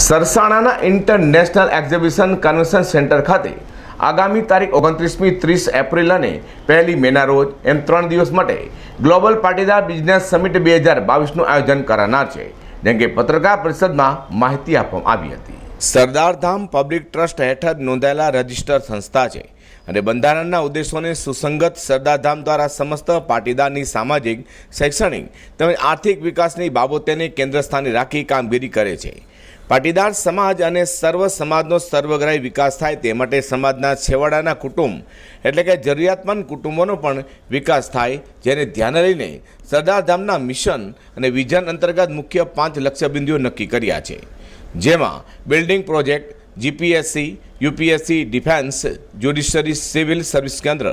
સરસાણાના international exhibition convention centre ખાતે આગામી તારીખ ઓગણત્રીસમી ત્રીસ એપ્રિલ અને પહેલી મેના રોજ, એમ ત્રણ દિવસ માટે ગ્લોબલ પાટીદાર બિઝનેસ સમિટ બે હજાર બાવીસનું આયોજન કરાનાર છે જેમ કે પત્રકાર પરિષદમાં માહિતી આપવામાં આવી હતી. સરદારધામ પબ્લિક ટ્રસ્ટ હેઠળ નોંધાયેલા રજિસ્ટર સંસ્થા છે અને બંધારણના ઉદ્દેશોને સુસંગત સરદારધામ દ્વારા સમસ્ત પાટીદારની સામાજિક, શૈક્ષણિક તેમજ આર્થિક વિકાસની બાબતોને કેન્દ્ર સ્થાને રાખી કામગીરી કરે છે. પાટીદાર સમાજ અને સર્વ સમાજનો સર્વગ્રાહી વિકાસ થાય તે માટે સમાજના છેવાડાના કુટુંબ, એટલે કે જરૂરિયાતમંદ કુટુંબોનો પણ વિકાસ થાય, જેને ધ્યાને લઈને સરદારધામના મિશન અને વિઝન અંતર્ગત મુખ્ય પાંચ લક્ષ્યબિંદુઓ નક્કી કર્યા છે. જેમાં building project GPSC UPSC defence judiciary civil service કેન્દ્ર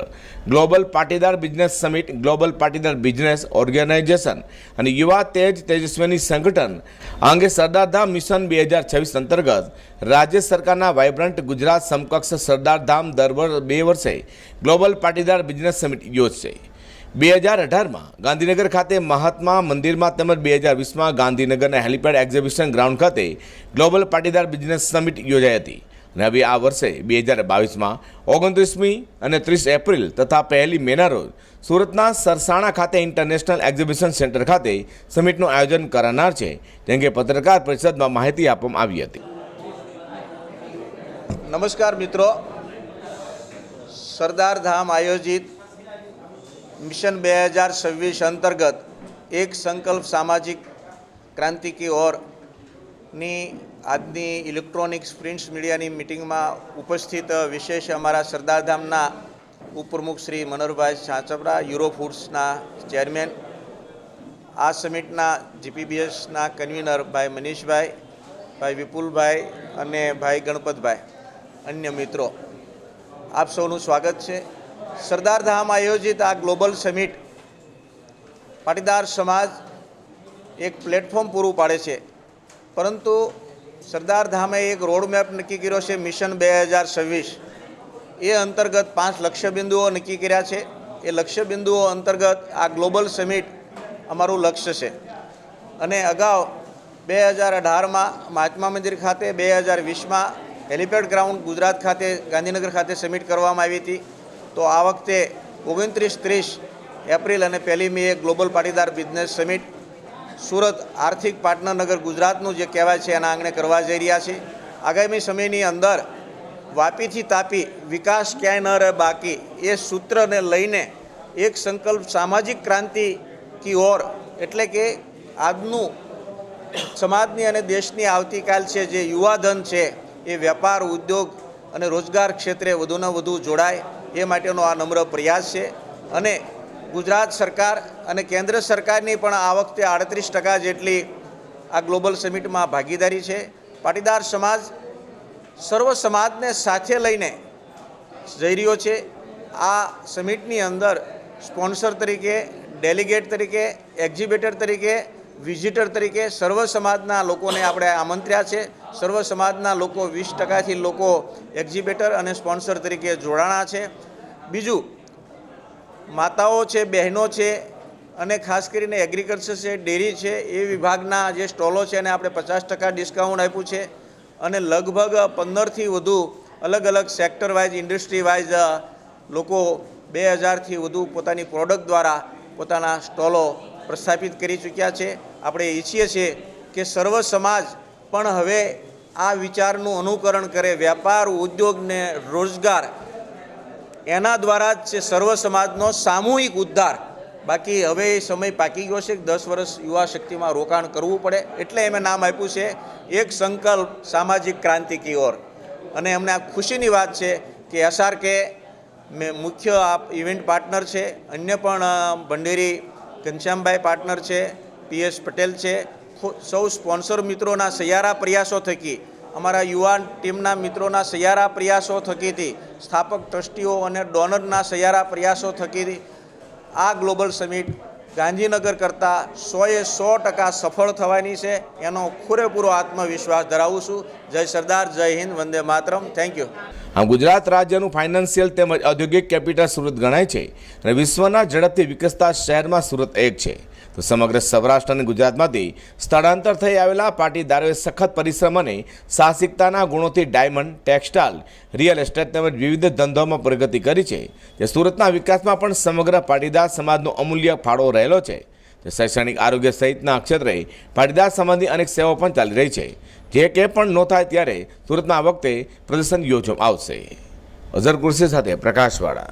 global Patidar business summit global Patidar business organisation અને યુવા તેજ તેજસ્વીની સંગઠન આ અંગે સરદારધામ મિશન બે હજાર છવ્વીસ અંતર્ગત રાજ્ય સરકારના વાઇબ્રન્ટ ગુજરાત સમકક્ષ સરદારધામ દર બે વર્ષે ગ્લોબલ પાટીદાર બિઝનેસ સમિટ યોજશે બે હજાર અઢારમાં ગાંધીનગર ખાતે મહાત્મા મંદિરમાં તેમજ બે હજાર વીસમાં ગાંધીનગરના હેલિપેડ એક્ઝિબિશન ગ્રાઉન્ડ ખાતે ગ્લોબલ પાટીદાર બિઝનેસ સમિટ યોજાઈ હતી. અને હવે આ વર્ષે બે હજાર બાવીસમાં ઓગણત્રીસમી અને ત્રીસ એપ્રિલ તથા પહેલી મેના રોજ સુરતના સરસાણા ખાતે ઇન્ટરનેશનલ એક્ઝિબિશન સેન્ટર ખાતે સમિટનું આયોજન કરાનાર છે, જેમ કે પત્રકાર પરિષદમાં માહિતી આપવામાં આવી હતી. નમસ્કાર મિત્રો. સરદાર ધામ આયોજિત મિશન બે હજાર છવ્વીસ અંતર્ગત એક સંકલ્પ સામાજિક ક્રાંતિ કી ઓરની આજની ઇલેક્ટ્રોનિક્સ પ્રિન્ટ્સ મીડિયાની મિટિંગમાં ઉપસ્થિત વિશેષ અમારા સરદાર ધામના ઉપપ્રમુખ શ્રી મનોહરભાઈ સાચપરા યુરો ફૂડ્સના ચેરમેન, આ સમિટના જીપીબીએસના કન્વીનર ભાઈ મનીષભાઈ, ભાઈ વિપુલભાઈ અને ભાઈ ગણપતભાઈ, અન્ય મિત્રો. આપ સૌનું સ્વાગત છે. સરદાર ધામ આયોજિત આ ગ્લોબલ સમિટ પાટીદાર સમાજ એક પ્લેટફોર્મ પૂરું પાડે છે. પરંતુ સરદાર ધામે એક રોડમેપ નક્કી કર્યો છે મિશન બે હજાર છવ્વીસ. એ અંતર્ગત પાંચ લક્ષ્યબિંદુઓ નક્કી કર્યા છે. એ લક્ષ્યબિંદુઓ અંતર્ગત આ ગ્લોબલ સમિટ અમારું લક્ષ્ય છે. અને અગાઉ બે હજાર અઢારમાં મહાત્મા મંદિર ખાતે, બે હજાર વીસમાં હેલિપેડ ગ્રાઉન્ડ ગુજરાત ખાતે, ગાંધીનગર ખાતે સમિટ કરવામાં આવી હતી. તો આ વખતે ઓગણત્રીસ ત્રીસ એપ્રિલ અને પહેલી May global Patidar business summit Surat આર્થિક પાર્ટનરનગર ગુજરાતનું જે કહેવાય છે એના આંગણે કરવા જઈ રહ્યા છે. આગામી સમયની અંદર વાપીથી તાપી વિકાસ ક્યાંય ન રહે બાકી એ સૂત્રને લઈને એક સંકલ્પ સામાજિક ક્રાંતિ કી ઓર એટલે કે આજનું સમાજની અને દેશની આવતીકાલ છે જે યુવાધન છે એ વેપાર, ઉદ્યોગ અને રોજગાર ક્ષેત્રે વધુને વધુ જોડાય. એ માટેનો આ નમ્ર પ્રયાસ છે. અને ગુજરાત સરકાર અને કેન્દ્ર સરકારની પણ આ વખતે આડત્રીસ ટકા જેટલી આ ગ્લોબલ સમિટમાં ભાગીદારી છે. પાટીદાર સમાજ સર્વ સમાજને સાથે લઈને જઈ રહ્યો છે. આ સમિટની અંદર સ્પોન્સર તરીકે, ડેલિગેટ તરીકે, એક્ઝિબિટર તરીકે વિઝિટર તરીકે સર્વ સમાજના લોકોને આપણે આમંત્ર્યા છે. સર્વ સમાજના લોકો વીસ ટકાથી લોકો એક્ઝિબિટર અને સ્પોન્સર તરીકે જોડાણા છે. બીજું, માતાઓ છે, બહેનો છે અને ખાસ કરીને એગ્રીકલ્ચર છે ડેરી છે, એ વિભાગના જે સ્ટોલો છે એને આપણે પચાસ ટકા ડિસ્કાઉન્ટ આપ્યું છે. અને લગભગ પંદરથી વધુ અલગ અલગ સેક્ટર વાઇઝ ઇન્ડસ્ટ્રી વાઇઝ લોકો બે હજારથી વધુ પોતાની પ્રોડક્ટ દ્વારા પોતાના સ્ટોલો પ્રસ્થાપિત કરી ચૂક્યા છે. આપણે ઈચ્છીએ છીએ કે સર્વ સમાજ પણ હવે આ વિચારનું અનુકરણ કરે. વ્યાપાર ઉદ્યોગને રોજગાર એના દ્વારા જ છે સર્વ સમાજનો સામૂહિક ઉદ્ધાર. બાકી હવે એ સમય પાકી ગયો છે કે દસ વર્ષ યુવા શક્તિમાં રોકાણ કરવું પડે એટલે એમે નામ આપ્યું છે એક સંકલ્પ સામાજિક ક્રાંતિ કી ઓર. અને અમને આ ખુશીની વાત છે કે એસઆરકે મેં મુખ્ય આ ઇવેન્ટ પાર્ટનર છે. અન્ય પણ ભંડેરી ઘનશ્યામભાઈ પાર્ટનર છે, પીએસ પટેલ છે. સૌ સ્પોન્સર મિત્રોના સહિયારા પ્રયાસો થકી, અમારા યુવાન ટીમના મિત્રોના સહિયારા પ્રયાસો થકીથી, સ્થાપક ટ્રસ્ટીઓ અને ડોનરના સહિયારા પ્રયાસો થકીથી, આ ગ્લોબલ સમિટ ગાંધીનગર કરતાં સોએ સો ટકા સફળ થવાની છે, એનો પૂરેપૂરો આત્મવિશ્વાસ ધરાવું છું. જય સરદાર, જય હિન્દ, વંદે માતરમ. થેન્ક યુ આમ ગુજરાત રાજ્યનું ફાઇનાન્શિયલ તેમજ ઔદ્યોગિક કેપિટલ સુરત ગણાય છે અને વિશ્વના ઝડપથી વિકસતા શહેરમાં સુરત એક છે. તો સમગ્ર સૌરાષ્ટ્ર અને ગુજરાતમાંથી સ્થળાંતર થઈ આવેલા પાટીદારોએ સખત પરિશ્રમ અને સાહસિકતાના ગુણોથી ડાયમંડ, ટેક્સટાઇલ, રિયલ એસ્ટેટ તેમજ વિવિધ ધંધોમાં પ્રગતિ કરી છે. જે સુરતના વિકાસમાં પણ સમગ્ર પાટીદાર સમાજનો અમૂલ્ય ફાળો રહેલો છે. શૈક્ષણિક આરોગ્ય સહિતના ક્ષેત્રે પાટીદાર સંબંધી અનેક સેવાઓ પણ ચાલી રહી છે. જે કે પણ ન થાય ત્યારે સુરતમાં આ વખતે પ્રદર્શન યોજવામાં આવશે. અઝર કુર્સી સાથે પ્રકાશવાળા.